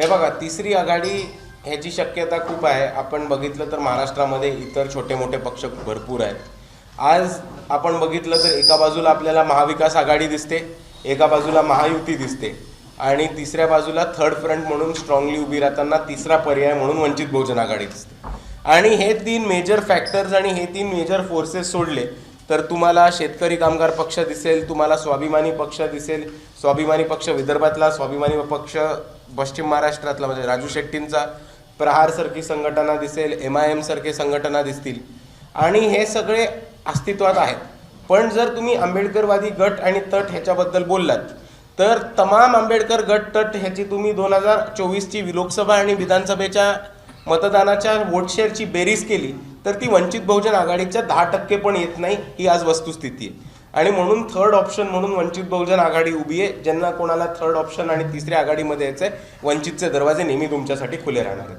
हे बघा तिसरी आघाडी ह्याची शक्यता खूप आहे. आपण बघितलं तर महाराष्ट्रामध्ये इतर छोटे मोठे पक्ष भरपूर आहेत. आज आपण बघितलं तर एका बाजूला आपल्याला महाविकास आघाडी दिसते एका बाजूला महायुती दिसते आणि तिसऱ्या बाजूला थर्ड फ्रंट म्हणून स्ट्रॉंगली उभी राहताना तिसरा पर्याय म्हणून वंचित बहुजन आघाडी दिसते. आणि हे तीन मेजर फॅक्टर्स आणि हे तीन मेजर फोर्सेस सोडले तर तुम्हाला शेतकरी कामगार पक्ष दिसेल तुम्हाला स्वाभिमानी पक्ष दिसेल. स्वाभिमानी पक्ष विदर्भातला स्वाभिमानी पक्ष पश्चिम महाराष्ट्रातला म्हणजे राजू शेट्टींचा. प्रहारसारखी संघटना दिसेल एम आय एमसारखी संघटना दिसतील. आणि हे सगळे अस्तित्वात आहेत. पण जर तुम्ही आंबेडकरवादी गट आणि तट ह्याच्याबद्दल बोललात तर तमाम आंबेडकर गट तट ह्याची तुम्ही दोन हजार चोवीसची लोकसभा आणि विधानसभेच्या मतदानाच्या वोटशेअरची बेरीज केली. तर ती वंचित बहुजन आघाडीच्या दहा टक्के पण येत नाही ही आज वस्तुस्थिती आहे. आणि म्हणून थर्ड ऑप्शन म्हणून वंचित बहुजन आघाडी उभी आहे ज्यांना कोणाला थर्ड ऑप्शन आणि तिसऱ्या आघाडीमध्ये यायचं आहे वंचितचे दरवाजे नेहमी तुमच्यासाठी खुले राहणार आहेत.